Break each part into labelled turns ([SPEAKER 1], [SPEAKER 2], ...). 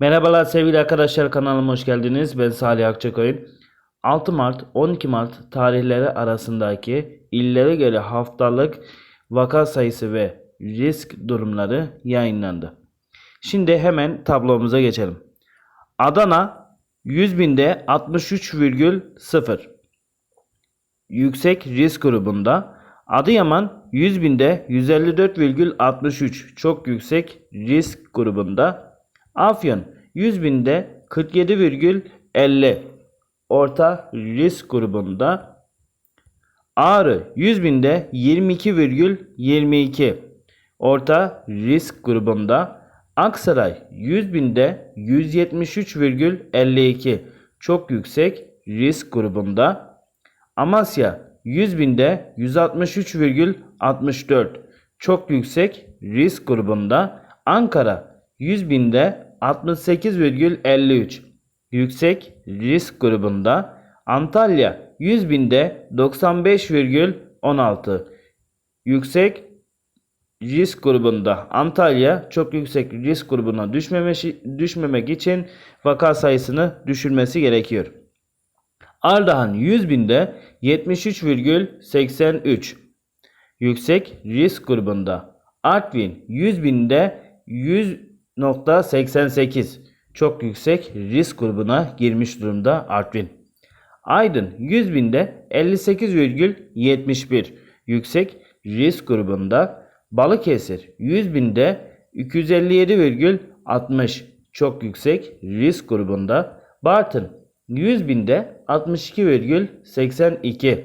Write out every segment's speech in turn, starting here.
[SPEAKER 1] Merhabalar sevgili arkadaşlar kanalıma hoş geldiniz. Ben Salih Akçakoyun. 6 Mart 12 Mart tarihleri arasındaki illere göre haftalık vaka sayısı ve risk durumları yayınlandı. Şimdi hemen tablomuza geçelim. Adana 100 binde 63,0 yüksek risk grubunda. Adıyaman 100 binde 154,63 çok yüksek risk grubunda. Afyon 100 binde 47,50 orta risk grubunda. Ağrı 100 binde 22,22 orta risk grubunda. Aksaray 100 binde 173,52 çok yüksek risk grubunda. Amasya 100 binde 163,64 çok yüksek risk grubunda. Ankara 100 binde 68,53 yüksek risk grubunda. Antalya 100 binde 95,16 yüksek risk grubunda. Antalya çok yüksek risk grubuna düşmemek, düşmemek için vaka sayısını düşürmesi gerekiyor. Ardahan 100 binde 73,83 yüksek risk grubunda. Artvin 100 binde 100.88 çok yüksek risk grubuna girmiş durumda Artvin. Aydın 100 binde 58,71 yüksek risk grubunda. Balıkesir 100 binde 257,60 çok yüksek risk grubunda. Bartın 100 binde 62,82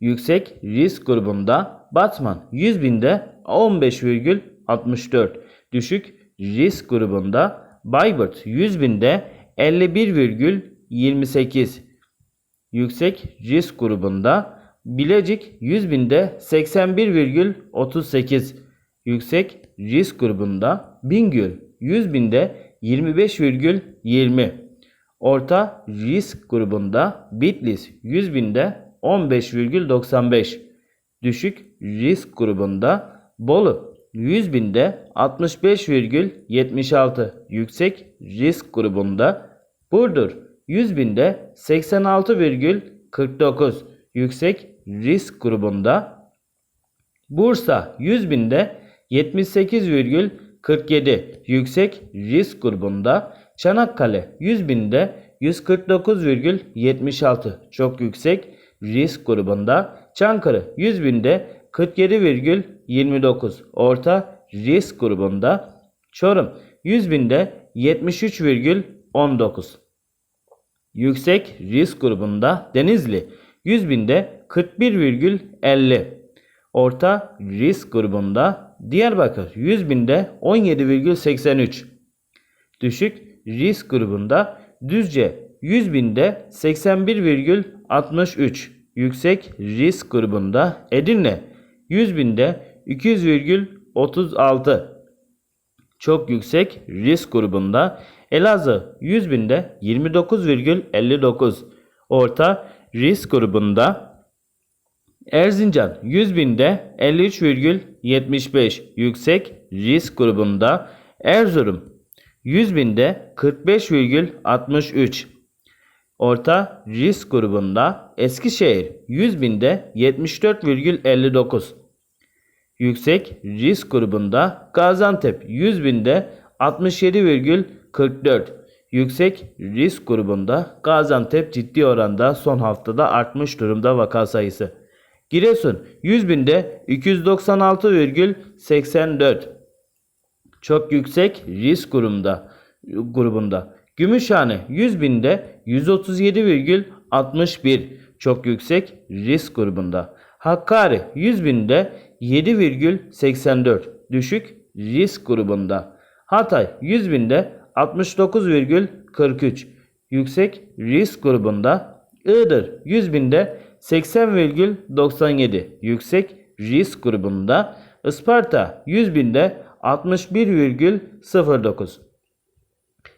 [SPEAKER 1] yüksek risk grubunda. Batman 100 binde 15,64 düşük risk grubunda. Bayburt 100 binde 51,28 yüksek risk grubunda. Bilecik 100 binde 81,38 yüksek risk grubunda. Bingöl 100 binde 25,20 orta risk grubunda. Bitlis 100 binde 15,95 düşük risk grubunda. Bolu 100 binde 65,76 yüksek risk grubunda. Burdur 100 binde 86,49 yüksek risk grubunda. Bursa 100 binde 78,47 yüksek risk grubunda. Çanakkale 100 binde 149,76 çok yüksek risk grubunda. Çankırı 100 binde 47,29 orta risk grubunda. Çorum 100 binde 73,19 yüksek risk grubunda. Denizli 100 binde 41,50 orta risk grubunda. Diyarbakır 100 binde 17,83 düşük risk grubunda. Düzce 100 binde 81,63 yüksek risk grubunda. Edirne 100 binde 200,36 çok yüksek risk grubunda. Elazığ 100 binde 29,59 orta risk grubunda. Erzincan 100 binde 53,75 yüksek risk grubunda. Erzurum 100 binde 45,63 orta risk grubunda. Eskişehir 100 binde 74,59 yüksek risk grubunda. Gaziantep 100 binde 67,44 yüksek risk grubunda. Gaziantep ciddi oranda son haftada artmış durumda vaka sayısı. Giresun 100 binde 296,84 çok yüksek risk grubunda. grubunda. Gümüşhane 100 binde 137,61 çok yüksek risk grubunda. Hakkari 100 binde 7,84 düşük risk grubunda. Hatay 100 binde 69,43 yüksek risk grubunda. Iğdır 100 binde 80,97 yüksek risk grubunda. Isparta 100 binde 61,09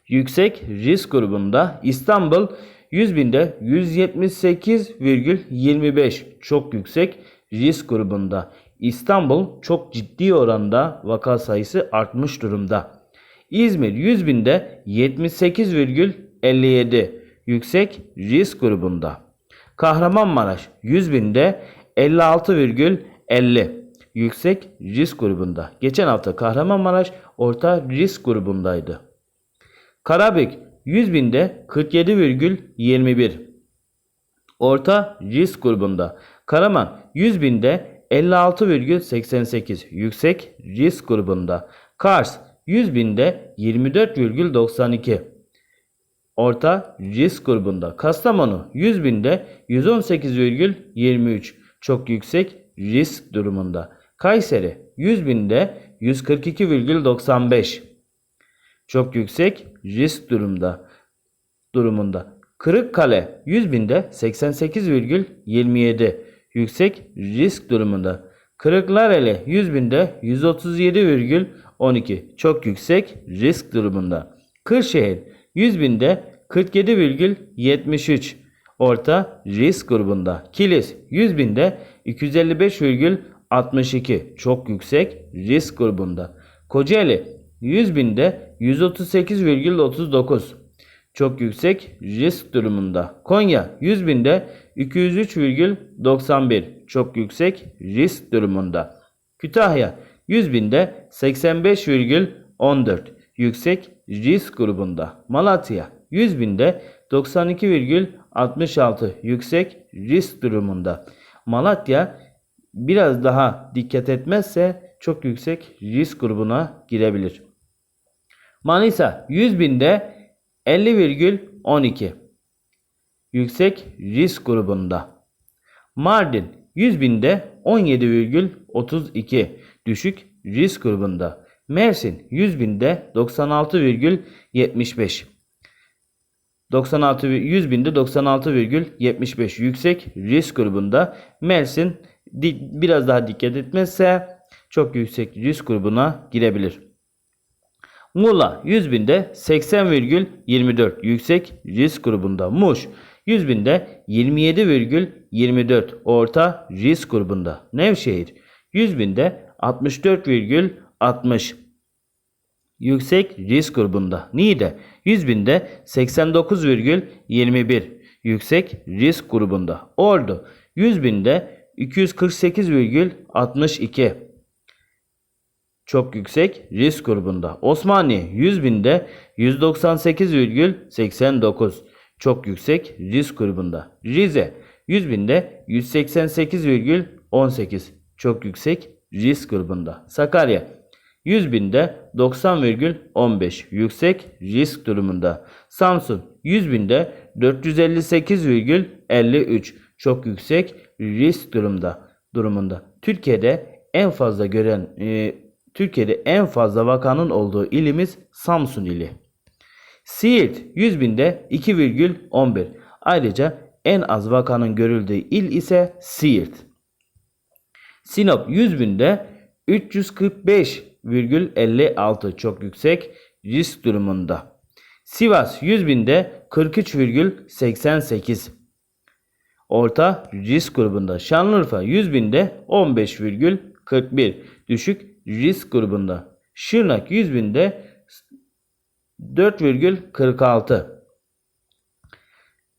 [SPEAKER 1] yüksek risk grubunda. İstanbul 100 binde 178,25 çok yüksek risk grubunda. İstanbul çok ciddi oranda vaka sayısı artmış durumda. İzmir 100 binde 78,57 yüksek risk grubunda. Kahramanmaraş 100 binde 56,50 yüksek risk grubunda. Geçen hafta Kahramanmaraş orta risk grubundaydı. Karabük 100 binde 47,21 orta risk grubunda. Karaman 100 binde 56,88 yüksek risk grubunda. Kars 100 binde 24,92 orta risk grubunda. Kastamonu 100 binde 118,23 çok yüksek risk durumunda. Kayseri 100 binde 142,95 çok yüksek risk durumda durumunda. Kırıkkale 100 binde 88,27 yüksek risk durumunda. Kırıklareli 100 binde 137,12 çok yüksek risk durumunda. Kırşehir 100 binde 47,73 orta risk grubunda. Kilis 100 binde 255,62 çok yüksek risk grubunda. Kocaeli 100 binde 138,39 çok yüksek risk durumunda. Konya 100 binde 203,91 çok yüksek risk durumunda. Kütahya 100 binde 85,14 yüksek risk grubunda. Malatya 100 binde 92,66 yüksek risk durumunda. Malatya biraz daha dikkat etmezse çok yüksek risk grubuna girebilir. Manisa 100 binde 50,12 yüksek risk grubunda. Mardin 100 binde 17,32 düşük risk grubunda. Mersin 100 binde 96,75 96 100 binde 96,75 yüksek risk grubunda. Mersin biraz daha dikkat etmezse çok yüksek risk grubuna girebilir. Muğla 100 binde 80,24 yüksek risk grubunda. Muş 100 binde 27,24 orta risk grubunda. Nevşehir 100 binde 64,60 yüksek risk grubunda. Niğde 100 binde 89,21 yüksek risk grubunda. Ordu 100 binde 248,62 çok yüksek risk grubunda. Osmaniye 100 binde 198,89 çok yüksek risk grubunda. Rize 100 binde 188,18 çok yüksek risk grubunda. Sakarya 100 binde 90,15 yüksek risk durumunda. Samsun 100 binde 458,53 çok yüksek risk durumda durumunda. Türkiye'de en fazla gören e, Türkiye'de en fazla vakanın olduğu ilimiz Samsun ili. Siirt 100 binde 2,11. Ayrıca en az vakanın görüldüğü il ise Siirt. Sinop 100 binde 345,56 çok yüksek risk durumunda. Sivas 100 binde 43,88 orta risk grubunda. Şanlıurfa 100 binde 15,41 düşük risk grubunda. Şırnak 100 binde 4,46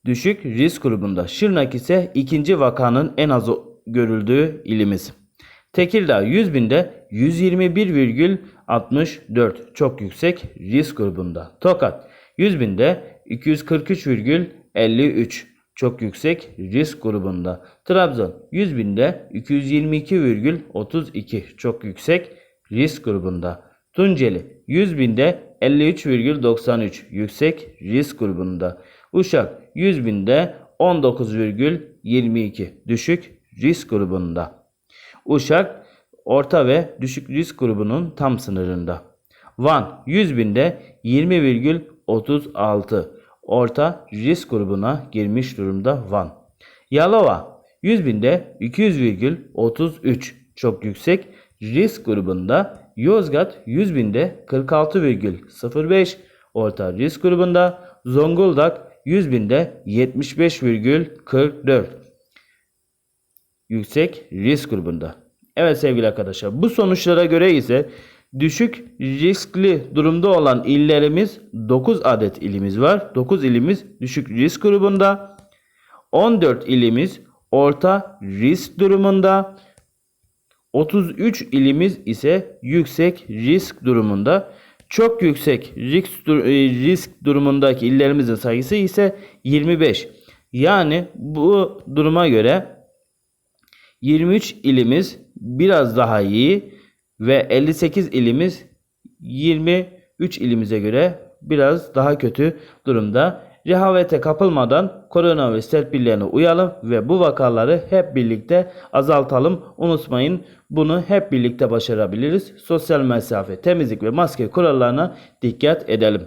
[SPEAKER 1] düşük risk grubunda. Şırnak ise ikinci vakanın en az görüldüğü ilimiz. Tekirdağ 100 binde 121,64 çok yüksek risk grubunda. Tokat 100 binde 243,53 çok yüksek risk grubunda. Trabzon 100 binde 222,32 çok yüksek risk grubunda. Tunceli 100 binde 53,93 yüksek risk grubunda. Uşak 100 binde 19,22 düşük risk grubunda. Uşak orta ve düşük risk grubunun tam sınırında. Van 100 binde 20,36 orta risk grubuna girmiş durumda Van. Yalova 100 binde 200,33 çok yüksek risk grubunda. Yozgat 100 binde 46,05 orta risk grubunda. Zonguldak 100 binde 75,44 yüksek risk grubunda. Evet sevgili arkadaşlar bu sonuçlara göre ise Düşük riskli durumda olan illerimiz 9 adet ilimiz var. 9 ilimiz düşük risk grubunda. 14 ilimiz orta risk durumunda. 33 ilimiz ise yüksek risk durumunda. Çok yüksek risk, e, risk durumundaki illerimizin sayısı ise 25. Yani bu duruma göre 23 ilimiz biraz daha iyi ve 58 ilimiz 23 ilimize göre biraz daha kötü durumda. Rehavete kapılmadan koronavirüs tedbirlerine uyalım ve bu vakaları hep birlikte azaltalım. Unutmayın bunu hep birlikte başarabiliriz. Sosyal mesafe, temizlik ve maske kurallarına dikkat edelim.